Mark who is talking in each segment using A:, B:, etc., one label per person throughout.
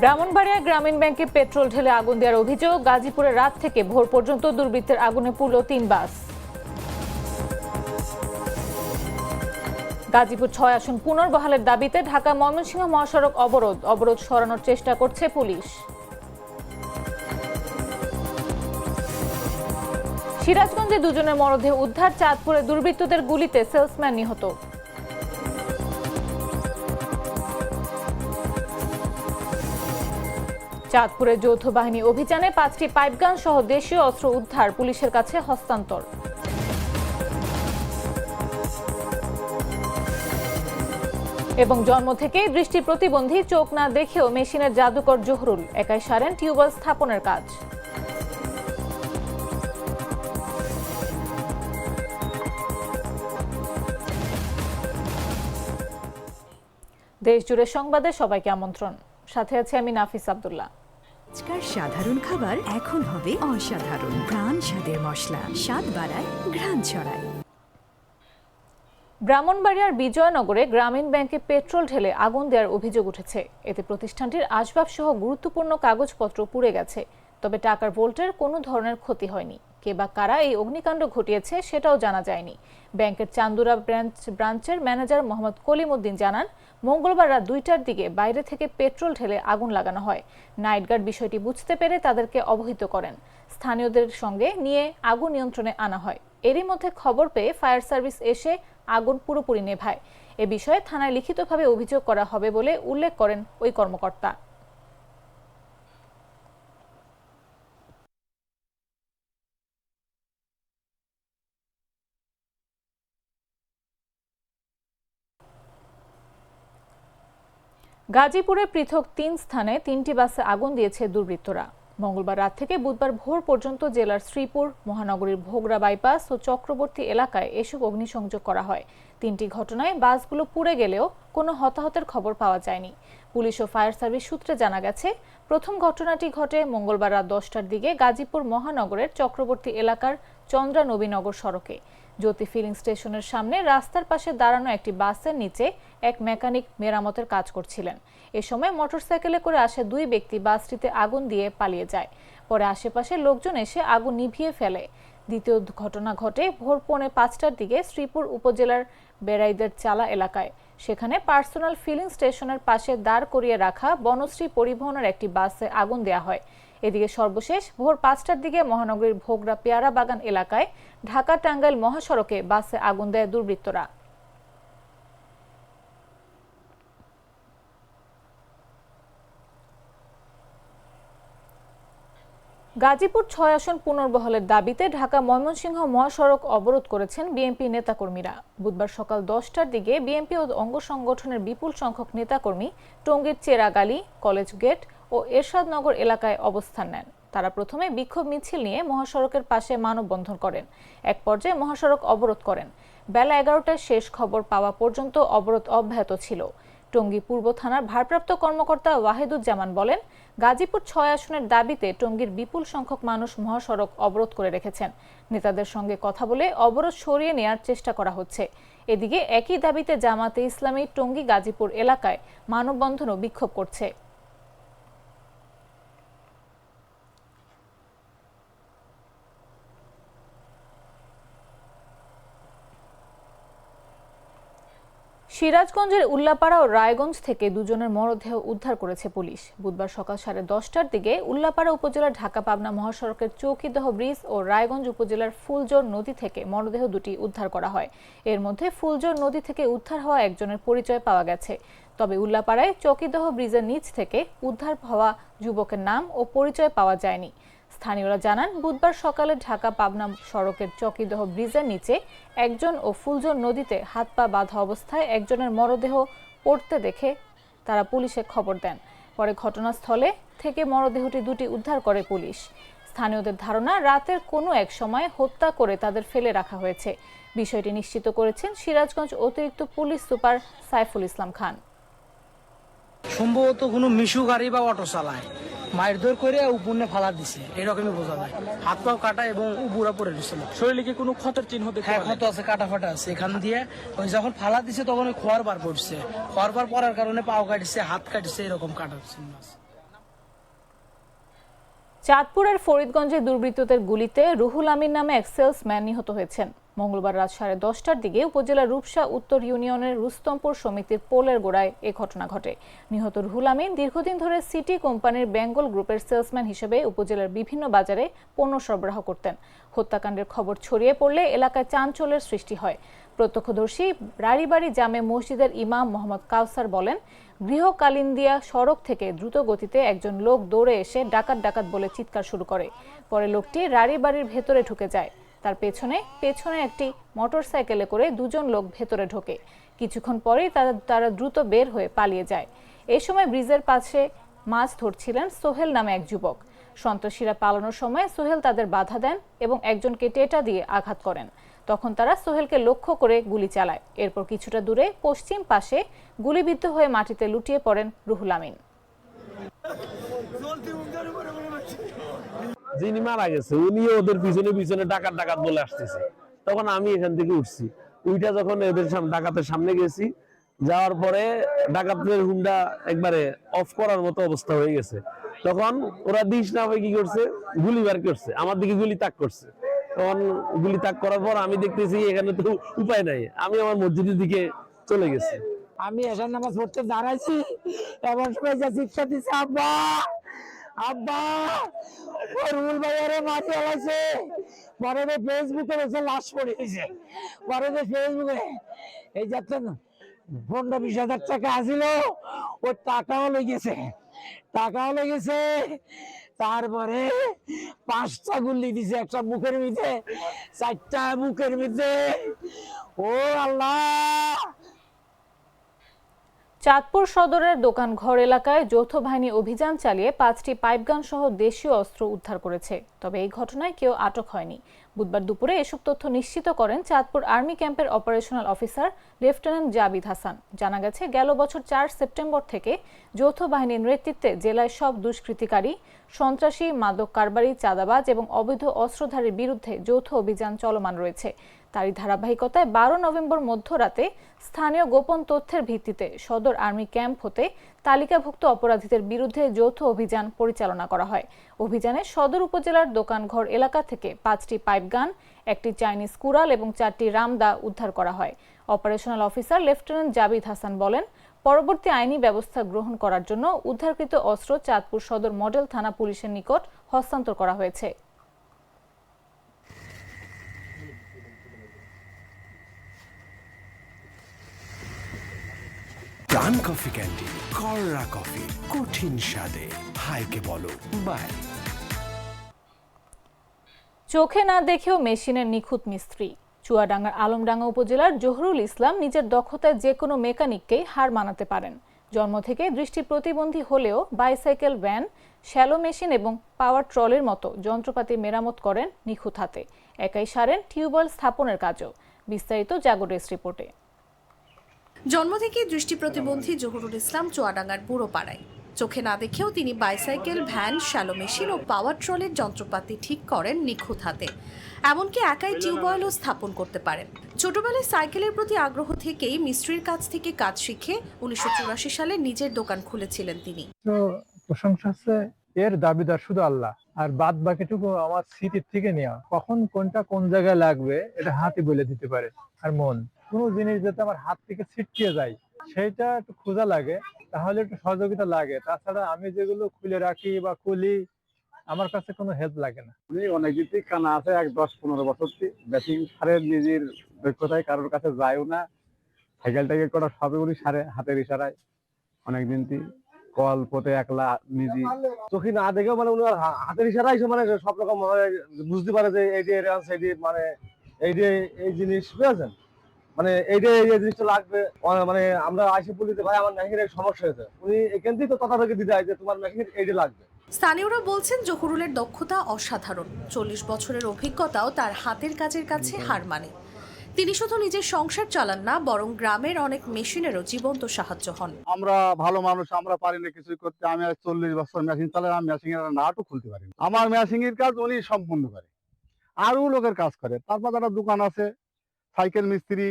A: ব্রাহ্মণবাড়িয়া গ্রামীণ ব্যাংকে পেট্রোল ঢেলে আগুন দেওয়ার অভিযোগ গাজীপুরে রাত থেকে ভোর পর্যন্ত দুর্বৃত্তের আগুনে পুড়ল তিন বাস। গাজীপুর ছয় আসন পুনর্বহালের দাবিতে ঢাকা ময়মনসিংহ মহাসড়ক অবরোধ অবরোধ সরানোর চেষ্টা করছে পুলিশ। সিরাজগঞ্জে দুজনের মরদেহ উদ্ধার, চাঁদপুরে দুর্বৃত্তদের গুলিতে সেলসম্যান নিহত। চাঁদপুরে যৌথ বাহিনী অভিযানে পাঁচটি পাইপগান সহ দেশীয় অস্ত্র উদ্ধার পুলিশের কাছে হস্তান্তর। এবং জন্ম থেকেই দৃষ্টি প্রতিবন্ধী, চোখ না দেখেও মেশিনের জাদুকর জহরুল, একাই সারেন টিউবওয়েল স্থাপনের কাজ। দেশ জুড়ে সংবাদে সবাইকে আমন্ত্রণ। সাথে আছে আমি নাফিস আব্দুল্লাহ।
B: আজকার সাধারণ খাবার এখন হবে অসাধারণ। প্রাণ স্বাদের মশলা, স্বাদ বাড়ায়, ঘ্রাণ ছড়ায়।
A: ব্রাহ্মণবাড়িয়ার বিজয়নগরে গ্রামীণ ব্যাংকে পেট্রোল ঢেলে আগুন দেওয়ার অভিযোগ উঠেছে। এতে প্রতিষ্ঠানটির আসবাবসহ গুরুত্বপূর্ণ কাগজপত্র পুড়ে গেছে। তবে টাকার ভোল্টের কোনো ধরনের ক্ষতি হয়নি। কে বা কারা এই অগ্নিকাণ্ড ঘটিয়েছে সেটাও জানা যায়নি। ব্যাংকের চান্দুরা ব্রাঞ্চ, ব্রাঞ্চের ম্যানেজার মোহাম্মদ কলিম উদ্দিন জানান, মঙ্গলবার রাত দুইটার দিকে বাইরে থেকে পেট্রোল ঢেলে আগুন লাগানো হয়। নাইট গার্ড বিষয়টি বুঝতে পেরে তাদেরকে অবহিত করেন। স্থানীয়দের সঙ্গে নিয়ে আগুন নিয়ন্ত্রণে আনা হয়। এরই মধ্যে খবর পেয়ে ফায়ার সার্ভিস এসে আগুন পুরোপুরি নেভায়। এ বিষয়ে থানায় লিখিতভাবে অভিযোগ করা হবে বলে উল্লেখ করেন ওই কর্মকর্তা। গাজীপুরে পৃথক তিন স্থানে তিনটি বাসে আগুন দিয়েছে দুর্বৃত্তরা। মঙ্গলবার রাত থেকে বুধবার ভোর পর্যন্ত জেলার শ্রীপুর, মহানগরীর ভোগড়া বাইপাস ও চক্রবর্তী এলাকায় এসব অগ্নিসংযোগ করা হয়। তিনটি ঘটনায় বাসগুলো পুড়ে গেলেও কোনো হতাহতের খবর পাওয়া যায়নি। পুলিশ ও ফায়ার সার্ভিস সূত্রে জানা গেছে, প্রথম ঘটনাটি ঘটে মঙ্গলবার রাত দশটার দিকে গাজীপুর মহানগরের চক্রবর্তী এলাকার চন্দ্রা নবীনগর সড়কে। জ্যোতি ফিলিং স্টেশনের সামনে রাস্তার পাশে দাঁড়ানো একটি বাসের নিচে এক মেকানিক মেরামতের কাজ করছিলেন। এ সময় মোটরসাইকেলে করে আসে দুই ব্যক্তি বাসটিতে আগুন দিয়ে পালিয়ে যায়। পরে আশেপাশে লোকজন এসে আগুন নিভিয়ে ফেলে। দ্বিতীয় ঘটনা ঘটে ভোর পৌনে পাঁচটার দিকে শ্রীপুর উপজেলার বেড়াইদের চালা এলাকায়। সেখানে পার্সোনাল ফিলিং স্টেশনের পাশে দাঁড় করিয়ে রাখা বনশ্রী পরিবহনের একটি বাসে আগুন দেয়া হয়। এদিকে সর্বশেষ, ভোর পাঁচটার দিকে মহানগরীর ভোগড়া পেয়ারা বাগান এলাকায় ঢাকা টাঙ্গাইল মহাসড়কে বাসে আগুন দেয় দুর্বৃত্তরা। গাজীপুর ছয় আসন পুনর্বহলের দাবিতে ঢাকা ময়মনসিংহ মহাসড়ক অবরোধ করেছেন বিএনপি নেতাকর্মীরা। বুধবার সকাল দশটার দিকে বিএনপি ও অঙ্গ সংগঠনের বিপুল সংখ্যক নেতাকর্মী টঙ্গীর চেরাগালি, কলেজ গেট ও এরশাদনগর এলাকায় অবস্থান নেন। তারা প্রথমে বিক্ষোভ মিছিল নিয়ে মহাসড়কের পাশে মানববন্ধন করেন। এক পর্যায়ে মহাসড়ক অবরোধ করেন। বেলা এগারোটায় শেষ খবর পাওয়া পর্যন্ত অবরোধ অব্যাহত ছিল। টঙ্গী পূর্ব থানার ভারপ্রাপ্ত কর্মকর্তা ওয়াহিদুজ্জামান বলেন গাজীপুর ছয় আসনের দাবিতে টঙ্গীর বিপুল সংখ্যক মানুষ মহাসড়ক অবরোধ করে রেখেছেন। নেতাদের সঙ্গে কথা বলে অবরোধ সরিয়ে নেয়ার চেষ্টা করা হচ্ছে। এদিকে একই দাবিতে জামাতে ইসলামী টঙ্গী গাজীপুর এলাকায় মানববন্ধন ও বিক্ষোভ করছে। সিরাজগঞ্জের উল্লাপাড়া ও রায়গঞ্জ থেকে দুজনের মরদেহ উদ্ধার করেছে পুলিশ। বুধবার সকাল সাড়ে দশটার দিকে উল্লাপাড়া উপজেলার ঢাকা পাবনা মহাসড়কের চৌকিদহ ব্রিজ ও রায়গঞ্জ উপজেলার ফুলজোর নদী থেকে মরদেহ দুটি উদ্ধার করা হয়। এর মধ্যে ফুলজোর নদী থেকে উদ্ধার হওয়া একজনের পরিচয় পাওয়া গেছে। তবে উল্লাপাড়ায় চৌকিদহ ব্রিজের নিচ থেকে উদ্ধার হওয়া যুবকের নাম ও পরিচয় পাওয়া যায়নি। স্থানীয়রা জানান, বুধবার সকালে ঢাকা পাবনা সড়কের চকিদহ ব্রিজের নিচে একজন ও ফুলজন নদীতে হাত পা বাঁধা অবস্থায় একজনের মরদেহ পড়তে দেখে তারা পুলিশে খবর দেন। পরে ঘটনাস্থলে থেকে মরদেহটি দুটি উদ্ধার করে পুলিশ। স্থানীয়দের ধারণা, রাতের কোনো এক সময় হত্যা করে তাদের ফেলে রাখা হয়েছে। বিষয়টি নিশ্চিত করেছেন সিরাজগঞ্জ অতিরিক্ত পুলিশ সুপার সাইফুল ইসলাম খান।
C: সম্ভবত কোনো মিশু গাড়ি বা অটো চালায়। মায়ের দৌড় করে উপনে ফালা দিছে। এরকমই বোঝা যায়। হাত পাও কাটা এবং উবুরা পড়ে দিছিল
D: শরীরে কি কোনো ক্ষতের চিহ্ন দেখতে
C: হ্যাঁ ক্ষত আছে কাটা ফাটা আছে। এখান দিয়ে ওই যখন ফালা দিছে তখন ওই খোয়ার বার পড়ছে। খোয়ার বার পড়ার কারণে পাও কাটছে হাত কাটছে এরকম কাটার চিহ্ন আছে।
A: চাঁদপুরের ফরিদগঞ্জে দুর্বৃত্তদের গুলিতে রুহুল আমিন নামে এক সেলসম্যান নিহত হয়েছেন। মঙ্গলবার রাত সাড়ে দশটার দিকে উপজেলার রূপসা উত্তর ইউনিয়নের রুস্তমপুর সমিতির পোলের গোড়ায় এ ঘটনা ঘটে। নিহত রুহুল আমিন দীর্ঘদিন ধরে সিটি কোম্পানির বেঙ্গল গ্রুপের সেলসম্যান হিসেবে উপজেলার বিভিন্ন বাজারে পণ্য সরবরাহ করতেন। হত্যাকাণ্ডের খবর ছড়িয়ে পড়লে এলাকায় চাঞ্চল্যের সৃষ্টি হয়। প্রত্যক্ষদর্শী রাড়িবাড়ি জামে মসজিদের ইমাম মোহাম্মদ কাউসার বলেন গৃহ কালিন্দিয়া সড়ক থেকে দ্রুত গতিতে একজন লোক দৌড়ে এসে ডাকাত ডাকাত বলে চিৎকার শুরু করে। পরে লোকটি রাড়িবাড়ির ভেতরে ঢুকে যায়। তার পেছনে পেছনে একটি মোটরসাইকেলে করে দুজন লোক ভেতরে ঢোকে। কিছুক্ষণ পরেই তারা তারা দ্রুত বের হয়ে পালিয়ে যায়। এই সময় ব্রিজের পাশে মাছ ধরছিলেন সোহেল নামে এক যুবক। সন্ত্রাসীরা পালানোর সময় সোহেল তাদের বাধা দেন এবং একজনকে টেটা দিয়ে আঘাত করেন। তখন তারা সোহেলকে লক্ষ্য করে গুলি চালায়। এরপর কিছুটা দূরে পশ্চিম পাশে গুলিবিদ্ধ হয়ে মাটিতে লুটিয়ে পড়েন রুহুল আমিন।
E: যিনি মারা গেছে, উনি ওদের পিছনে পিছনে ডাকাত ডাকাত বলে আসতেছে। তখন আমি এখান থেকে উঠছি। উইটা যখন এদের সামনে ডাকাতের সামনে গেছি, যাওয়ার পরে ডাকাতের হুন্ডা একবারে অফ করার মতো অবস্থা হয়ে গেছে। তখন ওরা দিস না হয়ে কি করছে? গুলি বার করছে। আমার দিকে গুলি তাক করছে। তখন গুলি তাক করার পর আমি দেখতেছি এখানে তো উপায় নাই। আমি আমার মসজিদের দিকে চলে গেছি।
F: আমি এসার নামাজ পড়তে দাঁড়াইছি এমন সময় যা চিৎকার দিচ্ছে আব্বা! আব্বা রুল মাটি পরে ফেসবুকে লাশ পড়ে গেছে। পরে ফেসবুকে এই পনেরো বিশ হাজার টাকা আসিল ওর টাকাও লেগেছে টাকাও লেগেছে তারপরে পাঁচটা গুল্লি দিছে একটা মুখের মধ্যে চারটা মুখের মধ্যে ও আল্লাহ!
A: চাঁদপুর সদরের দোকানঘর এলাকায় যৌথ বাহিনী অভিযান চালিয়ে পাঁচটি পাইপগান সহ দেশীয় অস্ত্র উদ্ধার করেছে। তবে এই ঘটনায় কেউ আটক হয়নি। বুধবার দুপুরে এসব তথ্য নিশ্চিত করেন চাঁদপুর আর্মি ক্যাম্পের operational officer lieutenant Jabid Hasan. জানা গেছে, গেল বছর চার সেপ্টেম্বর থেকে যৌথ বাহিনীর নেতৃত্বে জেলায় সব দুষ্কৃতিকারী, সন্ত্রাসী, মাদক কারবারি, চাঁদাবাজ এবং অবৈধ অস্ত্রধারীর বিরুদ্ধে যৌথ অভিযান চলমান রয়েছে। তারই ধারাবাহিকতায় বারো নভেম্বর মধ্যরাতে স্থানীয় গোপন তথ্যের ভিত্তিতে সদর আর্মি ক্যাম্প হতে তালিকাভুক্ত অপরাধীদের বিরুদ্ধে যৌথ অভিযান পরিচালনা করা হয়। অভিযানে সদর উপজেলার দোকানঘর এলাকা থেকে পাঁচটি পাইপগান একটি চাইনিজ কুড়াল এবং চারটি রামদা উদ্ধার করা হয়। Operational officer lieutenant Jabid Hasan বলেন, পরবর্তী আইনি ব্যবস্থা গ্রহণ করার জন্য উদ্ধারকৃত অস্ত্র চাঁদপুর সদর মডেল থানা পুলিশের নিকট হস্তান্তর করা হয়েছে।
G: প্রাণ কফি ক্যান্ডি কররা কফি কঠিন স্বাদে, হাইকে বলো, বাই।
A: চোখে না দেখেও মেশিনের নিখুঁত মিস্ত্রি। চুয়াডাঙ্গার আলমডাঙ্গা উপজেলার জহরুল ইসলাম নিজের দক্ষতায় যে কোনো মেকানিককেই হার মানাতে পারেন। জন্ম থেকে দৃষ্টি প্রতিবন্ধী হলেও বাইসাইকেল, ভ্যান, শ্যালো মেশিন এবং পাওয়ার ট্রলের মতো যন্ত্রপাতি মেরামত করেন নিখুঁত হাতে। একাই সারেন টিউবওয়েল স্থাপনের কাজও। বিস্তারিত জাগরেস রিপোর্টে।
H: জন্ম থেকে দৃষ্টি প্রতিবন্ধী জহুরুল ইসলাম চুয়াডাঙ্গার বুড়ো পাড়ায় চোখে না দেখেও তিনি বাইসাইকেল, ভ্যান, শ্যালো মেশিন ও পাওয়ার ট্রলের যন্ত্রপাতি ঠিক করেন নিখুঁত হাতে। এমনকি একাই টিউবওয়েলও স্থাপন করতে পারেন। ছোটবেলায় সাইকেলের প্রতি আগ্রহ থেকেই মিস্ত্রির কাছ থেকে কাজ শিখে উনিশশো চুরাশি সালে নিজের দোকান খুলেছিলেন তিনি।
I: তো প্রশংসা হচ্ছে এর দাবিদার শুধু আল্লাহ। আর বাদ বাকিটুকু আমার স্মৃতির থেকে নেওয়া। কখন কোনটা কোন জায়গায় লাগবে, এটা হাতে বলে দিতে পারে। আর মন, কোনো জিনিস যাতে আমার হাত থেকে ছিটকে যায়। সেইটা একটু খোঁজা লাগে, তাহলে একটু সহযোগিতা লাগে। তাছাড়া আমি যেগুলো খুলে রাখি বা খুলি, আমার কাছে কোনো হেল্প লাগে না।
J: উনি অনেক দিক কানা আছে, এক দশ পনেরো বছর ব্যাটিং সারের নিজের দক্ষতায় কারোর কাছে যায়ও না। সাইকেল টাইকেল করা সবই উনি সারে হাতের ইশারায়। অনেকদিন তি কল পথে একলা নিজে। চোখে না দেখেও মানে উনি হাতের ইশারায় মানে সব রকম বুঝতে পারে যে এই যে এই যে মানে এই যে এই জিনিস, বুঝেছেন? মানে এই যে এই জিনিসটা লাগবে। মানে আমরা আইসে যে ভাই আমার মেশিনের সমস্যা হয়েছে। উনি এখান থেকে তো তথাপি দিতে যে তোমার মেশিন এই যে লাগবে।
H: স্থানীয়রা বলছেন জহুরুলের দক্ষতা অসাধারণ। চল্লিশ বছরের অভিজ্ঞতাও তার হাতের কাজের কাছে হার মানে। তিনি শুধু নিজের সংসার চালান না বরং গ্রামের অনেক মেশিনেরও জীবন্ত সাহায্য হন।
J: আমরা ভালো মানুষ আমরা পারি না কিছুই করতে। আমি আজ চল্লিশ বছর মেশিন চালাই আমি মেশিন এর নাটও খুলতে পারি না। আমার মেশিন এর কাজ উনি সম্পূর্ণ করে। আরও লোকের কাজ করে। তারপর একটা দোকান আছে সাইকেল মিস্ত্রি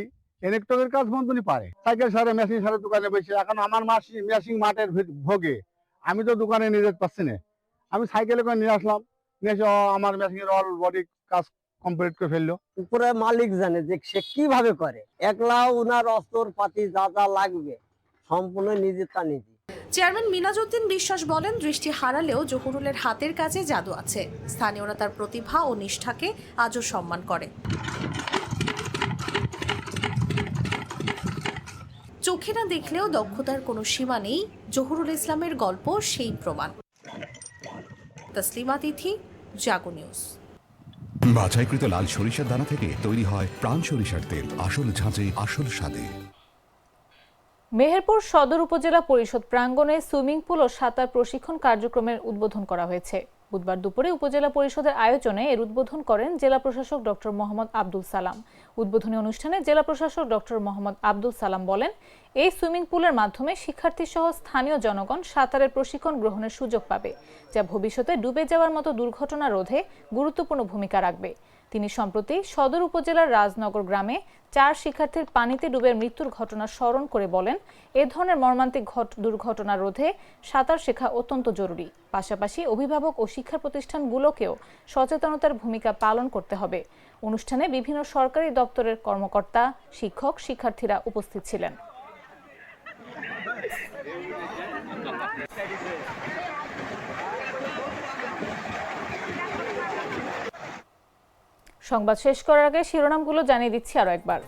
J: ইলেকট্রিকের কাজ উনি পারে। সাইকেল সারে মেশিন সারে দোকানে বসে। এখন আমার মাসি মেশিন মাঠের ভোগে। আমি তো দোকানে নিয়ে যেতে পারছি না। আমি সাইকেলে করে নিয়ে আসলাম। নিয়ে এসে আমার মেশিন এর অল বডি কাজ কমপ্লিট করে ফেলল।
F: উপরে মালিক জানে যে সে কীভাবে করে। একলা উনার অস্ত্র পাতি যা যা লাগবে সম্পূর্ণ নিজে তা নিজে।
H: চেয়ারম্যান মিনাজউদ্দিন বিশ্বাস বলেন দৃষ্টি হারালেও জহুরুলের হাতের কাছে জাদু আছে। স্থানীয়রা তার প্রতিভা ও নিষ্ঠাকে আজও সম্মান করে। চোখে না দেখলেও দক্ষতার কোনো সীমা নেই। জহুরুল ইসলামের গল্প সেই প্রমাণ। তসলিমা তিথি জাগো নিউজ।
G: বাছাইকৃত লাল সরিষার দানা থেকে তৈরি হয় প্রাণ সরিষার তেল। আসল ঝাঁঝে আসল স্বাদে।
A: মেহেরপুর সদর উপজেলা পরিষদ প্রাঙ্গণে সুইমিং পুল ও সাঁতার প্রশিক্ষণ কার্যক্রমের উদ্বোধন করা হয়েছে। বুধবার দুপুরে উপজেলা পরিষদের আয়োজনে এর উদ্বোধন করেন জেলা প্রশাসক ডক্টর মোহাম্মদ আব্দুল সালাম। উদ্বোধনী অনুষ্ঠানে জেলা প্রশাসক ডক্টর মোহাম্মদ আব্দুল সালাম বলেন, এই সুইমিং পুলের মাধ্যমে শিক্ষার্থী সহ স্থানীয় জনগণ সাঁতারের প্রশিক্ষণ গ্রহণের সুযোগ পাবে, যা ভবিষ্যতে ডুবে যাওয়ার মতো দুর্ঘটনা রোধে গুরুত্বপূর্ণ ভূমিকা রাখবে। তিনি সম্প্রতি সদর উপজেলার রাজনগর গ্রামে চার শিক্ষার্থীর পানিতে ডুবে মৃত্যুর ঘটনা স্মরণ করে বলেন, এ ধরনের মর্মান্তিক ঘট- দুর্ঘটনা রোধে সাঁতার শেখা অত্যন্ত জরুরি। পাশাপাশি অভিভাবক ও শিক্ষা প্রতিষ্ঠানগুলোকেও সচেতনতার ভূমিকা পালন করতে হবে। অনুষ্ঠানে বিভিন্ন সরকারি দপ্তরের কর্মকর্তা, শিক্ষক, শিক্ষার্থীরা উপস্থিত ছিলেন। সংবাদ শেষ করার আগে শিরোনামগুলো জানিয়ে দিচ্ছি আরও একবার।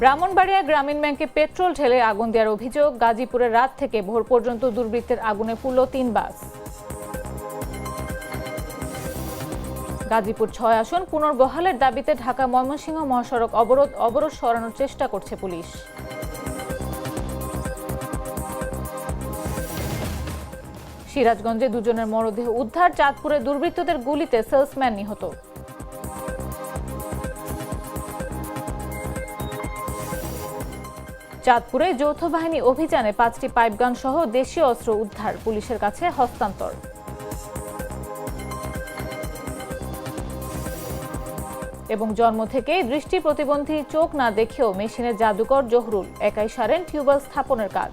A: ব্রাহ্মণবাড়িয়া গ্রামীণ ব্যাংকে পেট্রোল ঢেলে আগুন দেওয়ার অভিযোগ, গাজীপুরের রাত থেকে ভোর পর্যন্ত দুর্বৃত্তের আগুনে পুড়ল তিন বাস। গাজীপুর ছয় আসন পুনর্বহালের দাবিতে ঢাকা ময়মনসিংহ মহাসড়ক অবরোধ অবরোধ সরানোর চেষ্টা করছে পুলিশ। সিরাজগঞ্জে দুজনের মরদেহ উদ্ধার, চাঁদপুরে দুর্বৃত্তদের গুলিতে সেলসম্যান নিহত। চাঁদপুরে যৌথ বাহিনী অভিযানে পাঁচটি পাইপগান সহ দেশীয় অস্ত্র উদ্ধার, পুলিশের কাছে হস্তান্তর। এবং জন্ম থেকেই দৃষ্টি প্রতিবন্ধী চোখ না দেখেও মেশিনের জাদুকর জহরুল, একাই সারেন টিউবওয়েল স্থাপনের কাজ।